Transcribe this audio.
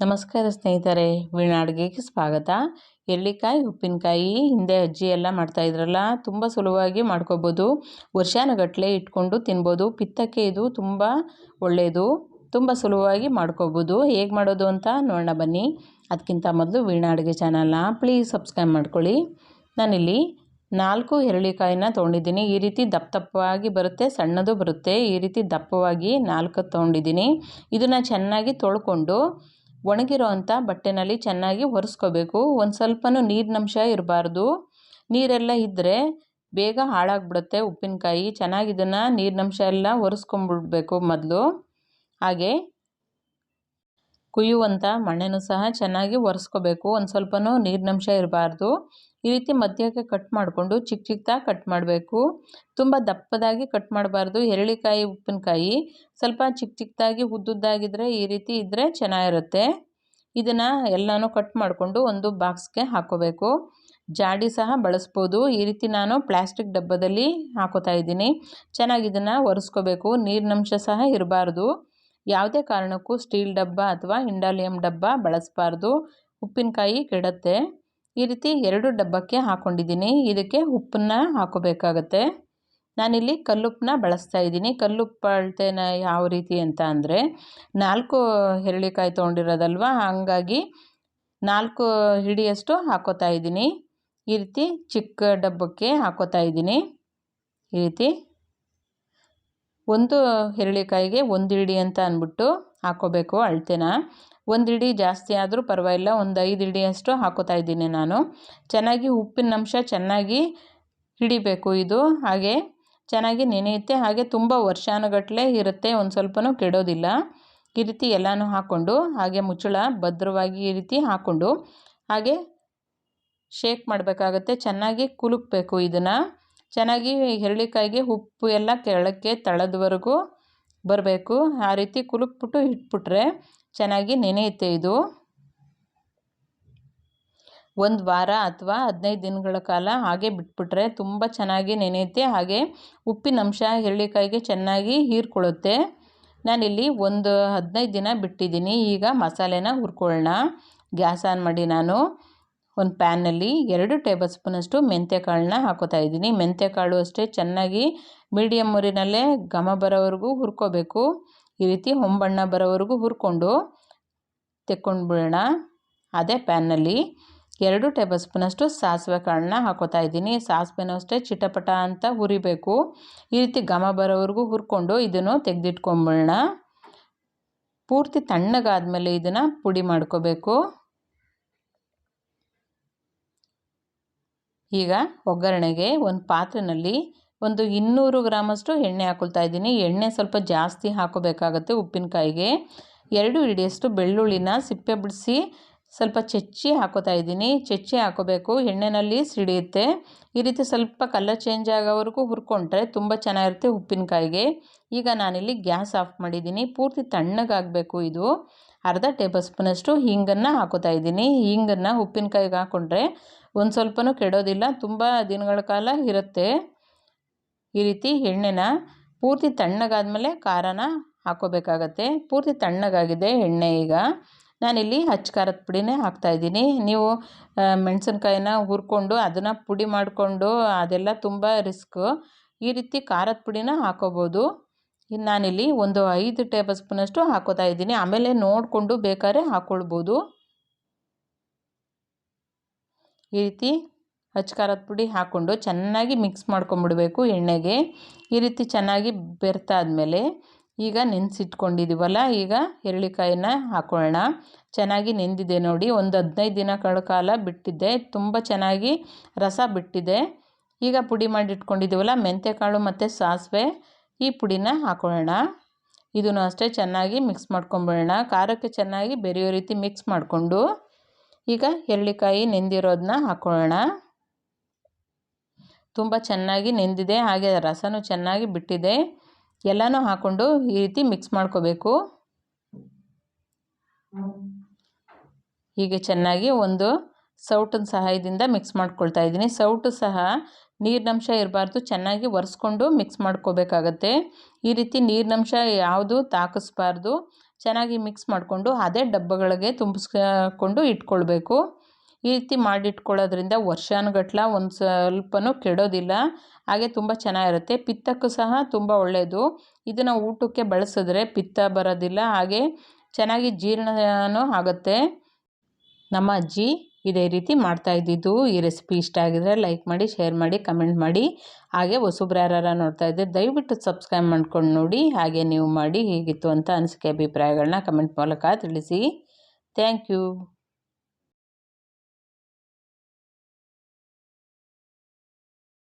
ನಮಸ್ಕಾರ ಸ್ನೇಹಿತರೆ ವೀಣಾ ಅಡುಗೆಗೆ ಸ್ವಾಗತ. ಎಳ್ಳಿಕಾಯಿ, ಉಪ್ಪಿನಕಾಯಿ ಹಿಂದೆ ಅಜ್ಜಿ ಎಲ್ಲ ಮಾಡ್ತಾಯಿದ್ರಲ್ಲ ತುಂಬ ಸುಲಭವಾಗಿ ಮಾಡ್ಕೋಬೋದು. ವರ್ಷಾನುಗಟ್ಟಲೆ ಇಟ್ಕೊಂಡು ತಿನ್ಬೋದು. ಪಿತ್ತಕ್ಕೆ ಇದು ತುಂಬ ಒಳ್ಳೆಯದು ತುಂಬ ಸುಲಭವಾಗಿ ಮಾಡ್ಕೋಬೋದು. ಹೇಗೆ ಮಾಡೋದು ಅಂತ ನೋಡೋಣ ಬನ್ನಿ. ಅದಕ್ಕಿಂತ ಮೊದಲು ವೀಣಾ ಅಡುಗೆ ಚಾನಲ್ನ ಪ್ಲೀಸ್ ಸಬ್ಸ್ಕ್ರೈಬ್ ಮಾಡ್ಕೊಳ್ಳಿ. ನಾನಿಲ್ಲಿ ನಾಲ್ಕು ಎರಳಿಕಾಯಿನ ತೊಗೊಂಡಿದ್ದೀನಿ. ಈ ರೀತಿ ದಪ್ಪ ದಪ್ಪವಾಗಿ ಬರುತ್ತೆ, ಸಣ್ಣದು ಬರುತ್ತೆ. ಈ ರೀತಿ ದಪ್ಪವಾಗಿ ನಾಲ್ಕು ತೊಗೊಂಡಿದ್ದೀನಿ. ಇದನ್ನು ಚೆನ್ನಾಗಿ ತೊಳ್ಕೊಂಡು ಒಣಗಿರೋ ಅಂಥ ಬಟ್ಟೆನಲ್ಲಿ ಚೆನ್ನಾಗಿ ಒರೆಸ್ಕೋಬೇಕು. ಒಂದು ಸ್ವಲ್ಪನೂ ನೀರಿನಂಶ ಇರಬಾರ್ದು. ನೀರೆಲ್ಲ ಇದ್ದರೆ ಬೇಗ ಹಾಳಾಗ್ಬಿಡುತ್ತೆ ಉಪ್ಪಿನಕಾಯಿ. ಚೆನ್ನಾಗಿ ಇದನ್ನು ನೀರಿನಂಶ ಎಲ್ಲ ಒರೆಸ್ಕೊಂಬಿಡ್ಬೇಕು ಮೊದಲು. ಹಾಗೆ ಕುಯ್ಯುವಂಥ ಮಣ್ಣನ್ನು ಸಹ ಚೆನ್ನಾಗಿ ಒರೆಸ್ಕೋಬೇಕು. ಒಂದು ಸ್ವಲ್ಪನೂ ನೀರಿನಂಶ ಇರಬಾರ್ದು. ಈ ರೀತಿ ಮಧ್ಯಕ್ಕೆ ಕಟ್ ಮಾಡಿಕೊಂಡು ಚಿಕ್ಕ ಚಿಕ್ಕದಾಗಿ ಕಟ್ ಮಾಡಬೇಕು. ತುಂಬ ದಪ್ಪದಾಗಿ ಕಟ್ ಮಾಡಬಾರ್ದು. ಎರಳಿಕಾಯಿ ಉಪ್ಪಿನಕಾಯಿ ಸ್ವಲ್ಪ ಚಿಕ್ಕ ಚಿಕ್ಕದಾಗಿ ಉದ್ದುದ್ದಾಗಿದ್ದರೆ ಈ ರೀತಿ ಇದ್ದರೆ ಚೆನ್ನಾಗಿರುತ್ತೆ. ಇದನ್ನು ಎಲ್ಲನೂ ಕಟ್ ಮಾಡಿಕೊಂಡು ಒಂದು ಬಾಕ್ಸ್ಗೆ ಹಾಕೋಬೇಕು. ಜಾಡಿ ಸಹ ಬಳಸ್ಬೋದು. ಈ ರೀತಿ ನಾನು ಪ್ಲಾಸ್ಟಿಕ್ ಡಬ್ಬದಲ್ಲಿ ಹಾಕೋತಾ ಇದ್ದೀನಿ. ಚೆನ್ನಾಗಿ ಇದನ್ನು ಒರೆಸ್ಕೋಬೇಕು. ನೀರಿನಂಶ ಸಹ ಇರಬಾರ್ದು. ಯಾವುದೇ ಕಾರಣಕ್ಕೂ ಸ್ಟೀಲ್ ಡಬ್ಬ ಅಥವಾ ಇಂಡಾಲಿಯಂ ಡಬ್ಬ ಬಳಸಬಾರ್ದು. ಉಪ್ಪಿನಕಾಯಿ ಕೆಡುತ್ತೆ. ಈ ರೀತಿ ಎರಡು ಡಬ್ಬಕ್ಕೆ ಹಾಕ್ಕೊಂಡಿದ್ದೀನಿ ಇದಕ್ಕೆ ಉಪ್ಪನ್ನು ಹಾಕೋಬೇಕಾಗತ್ತೆ. ನಾನಿಲ್ಲಿ ಕಲ್ಲುಪ್ಪನ್ನ ಬಳಸ್ತಾ ಇದ್ದೀನಿ. ಕಲ್ಲುಪ್ಪು ಅಳತೆನ ಯಾವ ರೀತಿ ಅಂತ ಅಂದರೆ ನಾಲ್ಕು ಹೆರಳಿಕಾಯಿ ತೊಗೊಂಡಿರೋದಲ್ವ? ಹಾಗಾಗಿ ನಾಲ್ಕು ಹಿಡಿಯಷ್ಟು ಹಾಕೋತಾ ಇದ್ದೀನಿ. ಈ ರೀತಿ ಚಿಕ್ಕ ಡಬ್ಬಕ್ಕೆ ಹಾಕೋತಾ ಇದ್ದೀನಿ. ಈ ರೀತಿ ಒಂದು ಹಿರಳಿಕಾಯಿಗೆ ಒಂದು ಇಡಿ ಅಂತ ಅಂದ್ಬಿಟ್ಟು ಹಾಕೋಬೇಕು ಅಳತೆನ. ಒಂದು ಇಡಿ ಜಾಸ್ತಿ ಆದರೂ ಪರವಾಗಿಲ್ಲ, ಒಂದು ಐದು ಹಿಡಿಯಷ್ಟು ಹಾಕೋತಾ ಇದ್ದೀನಿ ನಾನು. ಚೆನ್ನಾಗಿ ಉಪ್ಪಿನಂಶ ಚೆನ್ನಾಗಿ ಹಿಡಿಬೇಕು ಇದು. ಹಾಗೆ ಚೆನ್ನಾಗಿ ನೆನೆಯುತ್ತೆ, ಹಾಗೆ ತುಂಬ ವರ್ಷಾನುಗಟ್ಟಲೆ ಇರುತ್ತೆ, ಒಂದು ಸ್ವಲ್ಪನೂ ಕೆಡೋದಿಲ್ಲ. ಈ ರೀತಿ ಎಲ್ಲನೂ ಹಾಕ್ಕೊಂಡು ಹಾಗೆ ಮುಚ್ಚಳ ಭದ್ರವಾಗಿ ಈ ರೀತಿ ಹಾಕ್ಕೊಂಡು ಹಾಗೆ ಶೇಕ್ ಮಾಡಬೇಕಾಗತ್ತೆ, ಚೆನ್ನಾಗಿ ಕುಲುಕ್ಬೇಕು ಇದನ್ನು. ಚೆನ್ನಾಗಿ ಎರಳಿಕಾಯಿಗೆ ಉಪ್ಪು ಎಲ್ಲ ಕೆಳಕ್ಕೆ ತಳದವರೆಗೂ ಬರಬೇಕು. ಆ ರೀತಿ ಕುಲುಕ್ಬಿಟ್ಟು ಇಟ್ಬಿಟ್ರೆ ಚೆನ್ನಾಗಿ ನೆನೆಯುತ್ತೆ ಇದು. ಒಂದು ವಾರ ಅಥವಾ ಹದಿನೈದು ದಿನಗಳ ಕಾಲ ಹಾಗೆ ಬಿಟ್ಬಿಟ್ರೆ ತುಂಬ ಚೆನ್ನಾಗಿ ನೆನೆಯುತ್ತೆ. ಹಾಗೆ ಉಪ್ಪಿನಂಶ ಹಿರಳಿಕಾಯಿಗೆ ಚೆನ್ನಾಗಿ ಹೀರ್ಕೊಳ್ಳುತ್ತೆ. ನಾನಿಲ್ಲಿ ಒಂದು ಹದಿನೈದು ದಿನ ಬಿಟ್ಟಿದ್ದೀನಿ. ಈಗ ಮಸಾಲೆನ ಹುರ್ಕೊಳ್ಳೋಣ. ಗ್ಯಾಸ್ ಆನ್ ಮಾಡಿ ನಾನು. ಒಂದು ಪ್ಯಾನಲ್ಲಿ ಎರಡು ಟೇಬಲ್ ಸ್ಪೂನಷ್ಟು ಮೆಂತ್ಯಕಾಳನ್ನ ಹಾಕೋತಾ ಇದ್ದೀನಿ. ಮೆಂತ್ಯಕಾಳು ಅಷ್ಟೇ ಚೆನ್ನಾಗಿ ಮೀಡಿಯಮ್ ಉರಿನಲ್ಲೇ ಘಮ ಬರೋವರೆಗೂ ಹುರ್ಕೋಬೇಕು. ಈ ರೀತಿ ಹೊಂಬಣ್ಣ ಬರೋವರೆಗೂ ಹುರ್ಕೊಂಡು ತೆಕ್ಕೊಂಡ್ಬಿಡೋಣ. ಅದೇ ಪ್ಯಾನ್ನಲ್ಲಿ ಎರಡು ಟೇಬಲ್ ಸ್ಪೂನಷ್ಟು ಸಾಸಿವೆ ಕಾಳನ್ನ ಹಾಕೋತಾ ಇದ್ದೀನಿ. ಸಾಸಿವೆನೂ ಅಷ್ಟೇ ಚಿಟಪಟ ಅಂತ ಹುರಿಬೇಕು. ಈ ರೀತಿ ಘಮ ಬರೋವರೆಗೂ ಹುರ್ಕೊಂಡು ಇದನ್ನು ತೆಗೆದಿಟ್ಕೊಂಬಿಡೋಣ ಪೂರ್ತಿ ತಣ್ಣಗಾದ್ಮೇಲೆ ಇದನ್ನು ಪುಡಿ ಮಾಡ್ಕೋಬೇಕು. ಈಗ ಒಗ್ಗರಣೆಗೆ ಒಂದು ಪಾತ್ರೆಯಲ್ಲಿ ಒಂದು ಇನ್ನೂರು ಗ್ರಾಮಷ್ಟು ಎಣ್ಣೆ ಹಾಕೊಳ್ತಾ ಇದ್ದೀನಿ. ಎಣ್ಣೆ ಸ್ವಲ್ಪ ಜಾಸ್ತಿ ಹಾಕೋಬೇಕಾಗತ್ತೆ ಉಪ್ಪಿನಕಾಯಿಗೆ. ಎರಡು ಹಿಡಿಯಷ್ಟು ಬೆಳ್ಳುಳ್ಳಿನ ಸಿಪ್ಪೆ ಬಿಡಿಸಿ ಸ್ವಲ್ಪ ಚೆಚ್ಚಿ ಹಾಕೋತಾ ಇದ್ದೀನಿ. ಚಚ್ಚಿ ಹಾಕೋಬೇಕು. ಎಣ್ಣೆನಲ್ಲಿ ಸಿಡಿಯುತ್ತೆ. ಈ ರೀತಿ ಸ್ವಲ್ಪ ಕಲರ್ ಚೇಂಜ್ ಆಗೋವರೆಗೂ ಹುರ್ಕೊಂಡ್ರೆ ತುಂಬ ಚೆನ್ನಾಗಿರುತ್ತೆ ಉಪ್ಪಿನಕಾಯಿಗೆ. ಈಗ ನಾನಿಲ್ಲಿ ಗ್ಯಾಸ್ ಆಫ್ ಮಾಡಿದ್ದೀನಿ. ಪೂರ್ತಿ ತಣ್ಣಗಾಗಬೇಕು ಇದು. ಅರ್ಧ ಟೇಬಲ್ ಸ್ಪೂನಷ್ಟು ಹಿಂಗನ್ನು ಹಾಕೋತಾ ಇದ್ದೀನಿ. ಹಿಂಗನ್ನು ಉಪ್ಪಿನಕಾಯಿಗೆ ಹಾಕ್ಕೊಂಡ್ರೆ ಒಂದು ಸ್ವಲ್ಪನೂ ಕೆಡೋದಿಲ್ಲ. ತುಂಬ ದಿನಗಳ ಕಾಲ ಇರುತ್ತೆ. ಈ ರೀತಿ ಎಣ್ಣೆನ ಪೂರ್ತಿ ತಣ್ಣಗಾದಮೇಲೆ ಖಾರನ ಹಾಕೋಬೇಕಾಗತ್ತೆ. ಪೂರ್ತಿ ತಣ್ಣಗಾಗಿದೆ ಎಣ್ಣೆ ಈಗ. ನಾನಿಲ್ಲಿ ಹಚ್ಚ ಖಾರದ ಪುಡಿನೇ ಹಾಕ್ತಾಯಿದ್ದೀನಿ ನೀವು ಮೆಣಸಿನ್ಕಾಯಿನ ಹುರ್ಕೊಂಡು ಅದನ್ನು ಪುಡಿ ಮಾಡಿಕೊಂಡು ಅದೆಲ್ಲ ತುಂಬ ರಿಸ್ಕ್. ಈ ರೀತಿ ಖಾರದ ಪುಡಿನ ಹಾಕೋಬೋದು. ನಾನಿಲ್ಲಿ ಒಂದು ಐದು ಟೇಬಲ್ ಸ್ಪೂನಷ್ಟು ಹಾಕೋತಾ ಇದ್ದೀನಿ. ಆಮೇಲೆ ನೋಡಿಕೊಂಡು ಬೇಕಾದ್ರೆ ಹಾಕ್ಕೊಳ್ಬೋದು ಈ ರೀತಿ ಅಚ್ಚಕಾರದ ಪುಡಿ ಹಾಕ್ಕೊಂಡು ಚೆನ್ನಾಗಿ ಮಿಕ್ಸ್ ಮಾಡ್ಕೊಂಬಿಡಬೇಕು ಎಣ್ಣೆಗೆ. ಈ ರೀತಿ ಚೆನ್ನಾಗಿ ಬೆರ್ತಾದ್ಮೇಲೆ ಈಗ ನೆನೆಸಿಟ್ಕೊಂಡಿದ್ದೀವಲ್ಲ ಈಗ ಎರಳಿಕಾಯಿನ ಹಾಕೊಳ್ಳೋಣ ಚೆನ್ನಾಗಿ ನೆಂದಿದೆ ನೋಡಿ, ಒಂದು ಹದಿನೈದು ದಿನಗಳ ಕಾಲ ಬಿಟ್ಟಿದ್ದೆ ತುಂಬ ಚೆನ್ನಾಗಿ ರಸ ಬಿಟ್ಟಿದೆ. ಈಗ ಪುಡಿ ಮಾಡಿಟ್ಕೊಂಡಿದ್ದೀವಲ್ಲ ಮೆಂತ್ಯಕಾಳು ಮತ್ತು ಸಾಸಿವೆ, ಈ ಪುಡಿನ ಹಾಕೊಳ್ಳೋಣ ಇದನ್ನು ಅಷ್ಟೇ ಚೆನ್ನಾಗಿ ಮಿಕ್ಸ್ ಮಾಡ್ಕೊಂಬಿಡೋಣ. ಖಾರಕ್ಕೆ ಚೆನ್ನಾಗಿ ಬೆರೆಯೋ ರೀತಿ ಮಿಕ್ಸ್ ಮಾಡಿಕೊಂಡು ಈಗ ಎರಳಿಕಾಯಿ ನೆಂದಿರೋದನ್ನ ಹಾಕೊಳ್ಳೋಣ. ತುಂಬ ಚೆನ್ನಾಗಿ ನೆಂದಿದೆ, ಹಾಗೆ ರಸನೂ ಚೆನ್ನಾಗಿ ಬಿಟ್ಟಿದೆ. ಎಲ್ಲನೂ ಹಾಕ್ಕೊಂಡು ಈ ರೀತಿ ಮಿಕ್ಸ್ ಮಾಡ್ಕೋಬೇಕು. ಹೀಗೆ ಚೆನ್ನಾಗಿ ಒಂದು ಸೌಟಿನ ಸಹಾಯದಿಂದ ಮಿಕ್ಸ್ ಮಾಡ್ಕೊಳ್ತಾ ಇದ್ದೀನಿ. ಸೌಟು ಸಹ ನೀರಿನಂಶ ಇರಬಾರ್ದು, ಚೆನ್ನಾಗಿ ಒರೆಸ್ಕೊಂಡು ಮಿಕ್ಸ್ ಮಾಡ್ಕೋಬೇಕಾಗತ್ತೆ. ಈ ರೀತಿ ನೀರಿನಂಶ ಯಾವುದು ತಾಕಿಸ್ಬಾರ್ದು. ಚೆನ್ನಾಗಿ ಮಿಕ್ಸ್ ಮಾಡಿಕೊಂಡು ಅದೇ ಡಬ್ಬಗಳಿಗೆ ತುಂಬಿಸ್ಕೊಂಡು ಇಟ್ಕೊಳ್ಬೇಕು. ಈ ರೀತಿ ಮಾಡಿಟ್ಕೊಳ್ಳೋದ್ರಿಂದ ವರ್ಷಾನುಗಟ್ಲ ಒಂದು ಸ್ವಲ್ಪನೂ ಕೆಡೋದಿಲ್ಲ. ಹಾಗೆ ತುಂಬ ಚೆನ್ನಾಗಿರುತ್ತೆ. ಪಿತ್ತಕ್ಕೂ ಸಹ ತುಂಬ ಒಳ್ಳೆಯದು ಇದನ್ನು ಊಟಕ್ಕೆ ಬಳಸಿದ್ರೆ ಪಿತ್ತ ಬರೋದಿಲ್ಲ. ಹಾಗೆ ಚೆನ್ನಾಗಿ ಜೀರ್ಣನೂ ಆಗುತ್ತೆ. ನಮ್ಮ ಅಜ್ಜಿ ಇದೇ ರೀತಿ ಮಾಡ್ತಾ ಇದ್ದಿದ್ದು. ಈ ರೆಸಿಪಿ ಇಷ್ಟ ಆಗಿದ್ರೆ ಲೈಕ್ ಮಾಡಿ ಶೇರ್ ಮಾಡಿ ಕಮೆಂಟ್ ಮಾಡಿ. ಹಾಗೆ ಹೊಸಬ್ರು ಯಾರು ನೋಡ್ತಾ ಇದ್ದರೆ ದಯವಿಟ್ಟು ಸಬ್ಸ್ಕ್ರೈಬ್ ಮಾಡ್ಕೊಂಡು ನೋಡಿ. ಹಾಗೆ ನೀವು ಮಾಡಿ, ಹೇಗಿತ್ತು ಅಂತ ಅನಿಸಿಕೆ ಅಭಿಪ್ರಾಯಗಳನ್ನ ಕಮೆಂಟ್ ಮೂಲಕ ತಿಳಿಸಿ. Thank you